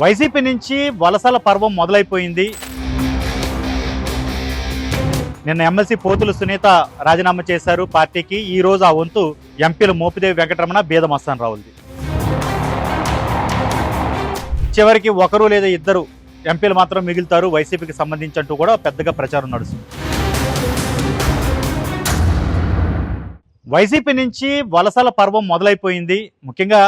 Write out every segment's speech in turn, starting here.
YCP నుంచి వలసల పర్వం మొదలైపోయింది. నిన్న ఎమ్మెల్సీ పోతులు సునీత రాజీనామా చేశారు పార్టీకి. ఈ రోజు ఆ వంతు ఎంపీలు మోపిదేవి వెంకటరమణ బీద మస్తాన్ రావులది. చివరికి ఒకరు లేదా ఇద్దరు ఎంపీలు మాత్రం మిగులుతారు. వైసీపీకి సంబంధించి అంటూ కూడా పెద్దగా ప్రచారం నడుస్తుంది. వైసీపీ నుంచి వలసల పర్వం మొదలైపోయింది. ముఖ్యంగా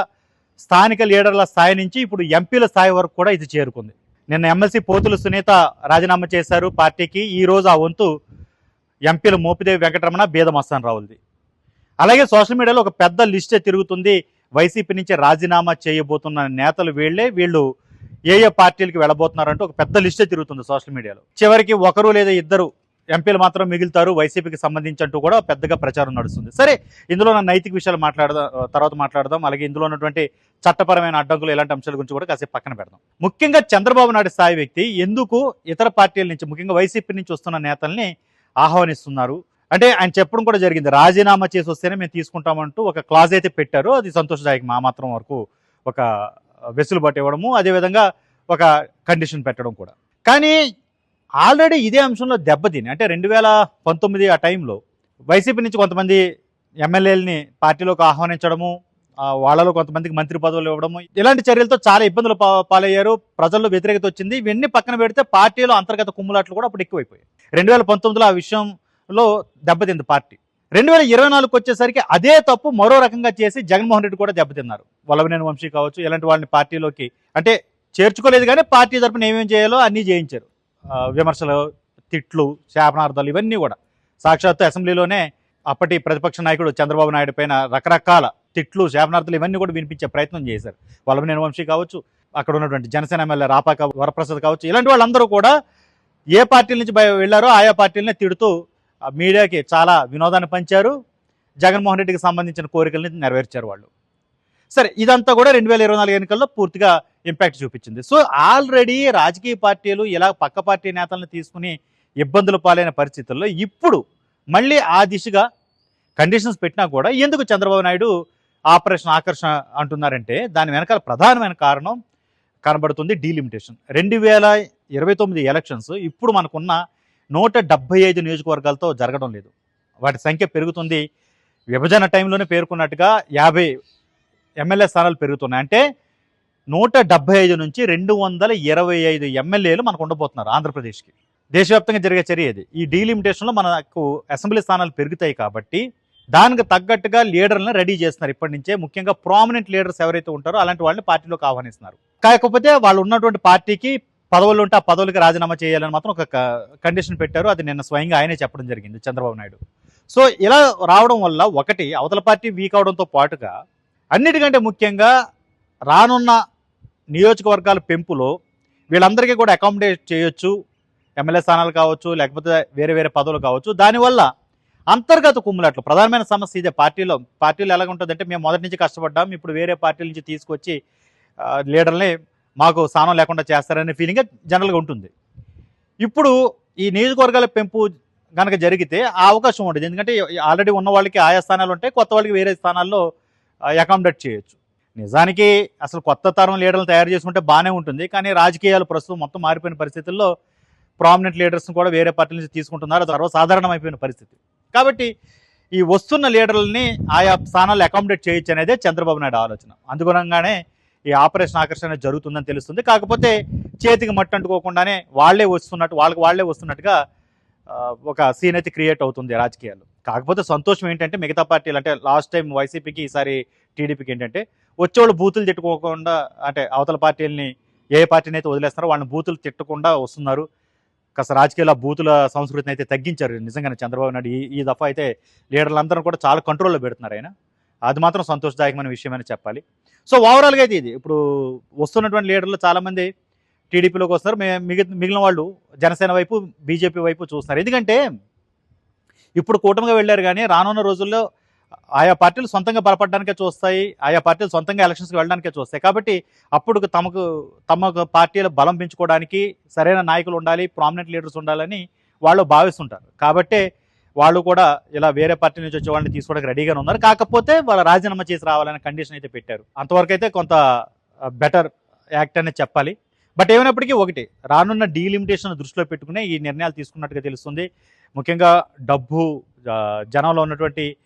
స్థానిక లీడర్ల స్థాయి నుంచి ఇప్పుడు ఎంపీల స్థాయి వరకు కూడా ఇది చేరుకుంది. నిన్న ఎమ్మెల్సీ పోతులు సునీత రాజీనామా చేశారు పార్టీకి. ఈ రోజు ఆ వంతు ఎంపీల మోపిదేవి వెంకటరమణ బీద మస్తాన్ రావులది. అలాగే సోషల్ మీడియాలో ఒక పెద్ద లిస్టే తిరుగుతుంది. వైసీపీ నుంచి రాజీనామా చేయబోతున్న నేతలు వీళ్ళే వీళ్ళు ఏ ఏ పార్టీలకు వెళ్ళబోతున్నారంటూ ఒక పెద్ద లిస్టే తిరుగుతుంది సోషల్ మీడియాలో. చివరికి ఒకరు లేదా ఇద్దరు ఎంపీలు మాత్రం మిగులుతారు వైసీపీకి సంబంధించి అంటూ కూడా పెద్దగా ప్రచారం నడుస్తుంది. సరే ఇందులో నా నైతిక విషయాలు మాట్లాడదాం తర్వాత మాట్లాడదాం. అలాగే ఇందులో ఉన్నటువంటి చట్టపరమైన అడ్డంకులు ఇలాంటి అంశాల గురించి కూడా కాసేపు పక్కన పెడదాం. ముఖ్యంగా చంద్రబాబు నాయుడు స్థాయి వ్యక్తి ఎందుకు ఇతర పార్టీల నుంచి ముఖ్యంగా వైసీపీ నుంచి వస్తున్న నేతల్ని ఆహ్వానిస్తున్నారు? అంటే ఆయన చెప్పడం కూడా జరిగింది. రాజీనామా చేసి వస్తేనే మేము తీసుకుంటామంటూ ఒక క్లాజ్ అయితే పెట్టారు. అది సంతోషదాయకం. మా మాత్రం వరకు ఒక వెసులుబాటు ఇవ్వడము అదేవిధంగా ఒక కండిషన్ పెట్టడం కూడా. కానీ ఆల్రెడీ ఇదే అంశంలో దెబ్బతిని అంటే రెండు వేల పంతొమ్మిది ఆ టైంలో వైసీపీ నుంచి కొంతమంది ఎమ్మెల్యేలని పార్టీలోకి ఆహ్వానించడము వాళ్ళలో కొంతమందికి మంత్రి పదవులు ఇవ్వడము ఇలాంటి చర్యలతో చాలా ఇబ్బందులు పాలయ్యారు. ప్రజల్లో వ్యతిరేకత వచ్చింది. ఇవన్నీ పక్కన పెడితే పార్టీలో అంతర్గత కుమ్ములాట్లు కూడా అప్పుడు ఎక్కువైపోయాయి. రెండు వేల పంతొమ్మిదిలో ఆ విషయంలో దెబ్బతింది పార్టీ. రెండు వేల ఇరవై నాలుగుకి వచ్చేసరికి అదే తప్పు మరో రకంగా చేసి జగన్మోహన్ రెడ్డి కూడా దెబ్బతిన్నారు వల్లభనేని వంశీ కావచ్చు ఇలాంటి వాళ్ళని పార్టీలోకి అంటే చేర్చుకోలేదు కానీ పార్టీ తరపున ఏమేమి చేయాలో అన్నీ చేయించారు. విమర్శలు తిట్లు శాపనార్థాలు ఇవన్నీ కూడా. సాక్షాత్తు అసెంబ్లీలోనే అప్పటి ప్రతిపక్ష నాయకుడు చంద్రబాబు నాయుడు పైన రకరకాల తిట్లు శాపనార్థాలు ఇవన్నీ కూడా వినిపించే ప్రయత్నం చేశారు. వల్లభనేని వంశీ కావచ్చు అక్కడ ఉన్నటువంటి జనసేన ఎమ్మెల్యే రాపాక వరప్రసాద్ కావచ్చు ఇలాంటి వాళ్ళందరూ కూడా ఏ పార్టీల నుంచి వెళ్ళారో ఆయా పార్టీలనే తిడుతూ మీడియాకి చాలా వినోదాన్ని పంచారు. జగన్మోహన్ రెడ్డికి సంబంధించిన కోరికల్ని నెరవేర్చారు వాళ్ళు. సరే ఇదంతా కూడా రెండు వేల ఇరవై నాలుగు ఎన్నికల్లో పూర్తిగా ఇంపాక్ట్ చూపించింది. సో ఆల్రెడీ రాజకీయ పార్టీలు ఇలా పక్క పార్టీ నేతలను తీసుకుని ఇబ్బందులు పాలైన పరిస్థితుల్లో ఇప్పుడు మళ్ళీ ఆ దిశగా కండిషన్స్ పెట్టినా కూడా ఎందుకు చంద్రబాబు నాయుడు ఆపరేషన్ ఆకర్షణ అంటున్నారంటే దాని వెనకాల ప్రధానమైన కారణం కనబడుతుంది డీలిమిటేషన్ రెండు వేల ఇరవై తొమ్మిది ఎలక్షన్స్ ఇప్పుడు మనకున్న నూట డెబ్బై ఐదు నియోజకవర్గాలతో జరగడం లేదు. వాటి సంఖ్య పెరుగుతుంది. విభజన టైంలోనే పేర్కొన్నట్టుగా యాభై ఎమ్మెల్యే స్థానాలు పెరుగుతున్నాయి. అంటే నూట డెబ్బై ఐదు నుంచి రెండు వందల ఇరవై ఐదు ఎమ్మెల్యేలు మనకు ఉండబోతున్నారు ఆంధ్రప్రదేశ్కి. దేశవ్యాప్తంగా జరిగే చర్య ఇది. ఈ డీలిమిటేషన్లో మనకు అసెంబ్లీ స్థానాలు పెరుగుతాయి కాబట్టి దానికి తగ్గట్టుగా లీడర్లను రెడీ చేస్తున్నారు. ఇప్పటి నుంచే ముఖ్యంగా ప్రామినెంట్ లీడర్స్ ఎవరైతే ఉంటారో అలాంటి వాళ్ళని పార్టీలోకి ఆహ్వానిస్తున్నారు. కాకపోతే వాళ్ళు ఉన్నటువంటి పార్టీకి పదవులు ఉంటే ఆ పదవులకి రాజీనామా చేయాలని మాత్రం ఒక కండిషన్ పెట్టారు. అది నిన్న స్వయంగా ఆయనే చెప్పడం జరిగింది చంద్రబాబు నాయుడు. సో ఇలా రావడం వల్ల ఒకటి అవతల పార్టీ వీక్ అవడంతో పాటుగా అన్నిటికంటే ముఖ్యంగా రానున్న నియోజకవర్గాల పెంపులో వీళ్ళందరికీ కూడా అకామిడేట్ చేయొచ్చు. ఎమ్మెల్యే స్థానాలు కావచ్చు లేకపోతే వేరే వేరే పదవులు కావచ్చు. దానివల్ల అంతర్గత కుమ్ములాట్లు ప్రధానమైన సమస్య ఇదే పార్టీలో. పార్టీలో ఎలాగ ఉంటుందంటే మేము మొదటి నుంచి కష్టపడ్డాం ఇప్పుడు వేరే పార్టీల నుంచి తీసుకొచ్చి లీడర్ని మాకు స్థానం లేకుండా చేస్తారనే ఫీలింగ్ జనరల్గా ఉంటుంది. ఇప్పుడు ఈ నియోజకవర్గాల పెంపు కనుక జరిగితే ఆ అవకాశం ఉంటుంది. ఎందుకంటే ఆల్రెడీ ఉన్న వాళ్ళకి ఆయా స్థానాలు ఉంటాయి కొత్త వాళ్ళకి వేరే స్థానాల్లో అకామిడేట్ చేయొచ్చు. నిజానికి అసలు కొత్త తరం లీడర్లు తయారు చేసుకుంటే బాగానే ఉంటుంది కానీ రాజకీయాలు ప్రస్తుతం మొత్తం మారిపోయిన పరిస్థితుల్లో ప్రామినెంట్ లీడర్స్ని కూడా వేరే పార్టీ నుంచి తీసుకుంటున్నారు. సర్వసాధారణమైపోయిన పరిస్థితి. కాబట్టి ఈ వస్తున్న లీడర్లని ఆయా స్థానాలు అకామిడేట్ చేయొచ్చు అనేదే చంద్రబాబు నాయుడు ఆలోచన. అందుగుణంగానే ఈ ఆపరేషన్ ఆకర్షణ జరుగుతుందని తెలుస్తుంది. కాకపోతే చేతికి మట్టి అంటుకోకుండానే వాళ్ళే వస్తున్నట్టు వాళ్ళకి వాళ్ళే వస్తున్నట్టుగా ఒక సీన్ అయితే క్రియేట్ అవుతుంది రాజకీయాలు కాకపోతే సంతోషం ఏంటంటే మిగతా పార్టీలు అంటే లాస్ట్ టైం వైసీపీకి ఈసారి టీడీపీకి ఏంటంటే వచ్చేవాళ్ళు బూతులు తిట్టుకోకుండా అంటే అవతల పార్టీలని ఏ పార్టీని అయితే వదిలేస్తారో వాళ్ళని బూతులు తిట్టకుండా వస్తున్నారు. కాస్త రాజకీయాల బూతుల సంస్కృతిని అయితే తగ్గించారు. నిజంగానే చంద్రబాబు నాయుడు ఈ ఈ దఫా అయితే లీడర్లందరూ కూడా చాలా కంట్రోల్లో పెడుతున్నారు ఆయన. అది మాత్రం సంతోషదాయకమైన విషయమని చెప్పాలి. సో ఓవరాల్గా అయితే ఇది. ఇప్పుడు వస్తున్నటువంటి లీడర్లు చాలామంది టీడీపీలోకి వస్తారు మిగిలిన వాళ్ళు జనసేన వైపు బీజేపీ వైపు చూస్తున్నారు. ఎందుకంటే ఇప్పుడు కూటమిగా వెళ్ళారు కానీ రానున్న రోజుల్లో ఆయా పార్టీలు సొంతంగా బలపడడానికే చూస్తాయి ఆయా పార్టీలు సొంతంగా ఎలక్షన్స్కి వెళ్ళడానికే చూస్తాయి. కాబట్టి అప్పుడు తమకు తమ పార్టీల బలం పెంచుకోవడానికి సరైన నాయకులు ఉండాలి ప్రామినెంట్ లీడర్స్ ఉండాలని వాళ్ళు భావిస్తుంటారు. కాబట్టే వాళ్ళు కూడా ఇలా వేరే పార్టీ నుంచి వచ్చే వాళ్ళని తీసుకోవడానికి రెడీగానే ఉన్నారు. కాకపోతే వాళ్ళు రాజీనామా చేసి రావాలనే కండిషన్ అయితే పెట్టారు. అంతవరకు అయితే కొంత బెటర్ యాక్ట్ అనేది చెప్పాలి. బట్ ఏమైనప్పటికీ ఒకటి రానున్న డీలిమిటేషన్ దృష్టిలో పెట్టుకునే ఈ నిర్ణయాలు తీసుకున్నట్టుగా తెలుస్తుంది. ముఖ్యంగా డబ్బు జనంలో ఉన్నటువంటి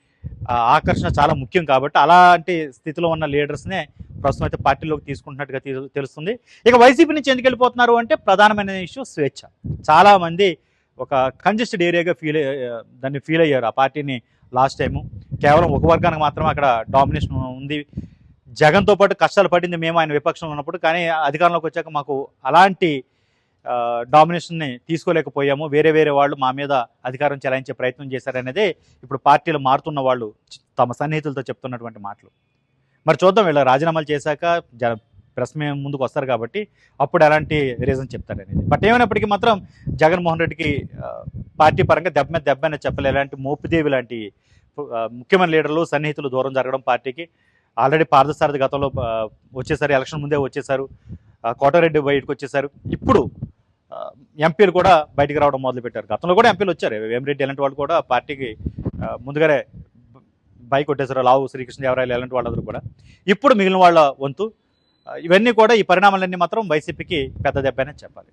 ఆకర్షణ చాలా ముఖ్యం కాబట్టి అలాంటి స్థితిలో ఉన్న లీడర్స్నే ప్రస్తుతం అయితే పార్టీలోకి తీసుకుంటున్నట్టుగా తెలు- తెలుస్తుంది. ఇక వైసీపీ నుంచి ఎందుకు వెళ్ళిపోతున్నారు అంటే ప్రధానమైన ఇష్యూ స్వేచ్ఛ. చాలామంది ఒక కంజెస్టెడ్ ఏరియాగా ఫీల్ దాన్ని ఫీల్ అయ్యారు ఆ పార్టీని లాస్ట్ టైము. కేవలం ఒక వర్గానికి మాత్రమే అక్కడ డామినేషన్ ఉంది. జగన్తో పాటు కష్టాలు పడింది మేము ఆయన విపక్షంలో ఉన్నప్పుడు కానీ అధికారంలోకి వచ్చాక మాకు అలాంటి డామినేషన్ని తీసుకోలేకపోయాము. వేరే వేరే వాళ్ళు మా మీద అధికారం చెలాయించే ప్రయత్నం చేశారనేదే ఇప్పుడు పార్టీలు మారుతున్న వాళ్ళు తమ సన్నిహితులతో చెప్తున్నటువంటి మాటలు. మరి చూద్దాం వీళ్ళ రాజీనామాలు చేశాక జ ప్రెస్ మే ముందుకు వస్తారు కాబట్టి అప్పుడు ఎలాంటి రీజన్ చెప్తారనేది. బట్ ఏమైనప్పటికీ మాత్రం జగన్మోహన్ రెడ్డికి పార్టీ పరంగా దెబ్బ మీద దెబ్బ అనేది చెప్పలే ఎలాంటి మోపుదేవి లాంటి ముఖ్యమైన లీడర్లు సన్నిహితులు దూరం జరగడం పార్టీకి ఆల్రెడీ పార్థసారథి గతంలో వచ్చేసారు ఎలక్షన్ ముందే వచ్చేసారు. కోటారెడ్డి బయటకు వచ్చేసారు. ఇప్పుడు ఎంపీలు కూడా బయటికి రావడం మొదలుపెట్టారు. గతంలో కూడా ఎంపీలు వచ్చారు. వేమిరెడ్డి ఇలాంటి వాళ్ళు కూడా పార్టీకి ముందుగానే బైక్ కొట్టేశారు. లావు శ్రీకృష్ణదేవరాయలు ఇలాంటి వాళ్ళందరూ కూడా. ఇప్పుడు మిగిలిన వాళ్ళ వంతు ఇవన్నీ కూడా ఈ పరిణామాలన్నీ మాత్రం వైసీపీకి పెద్ద దెబ్బ అనేది చెప్పాలి.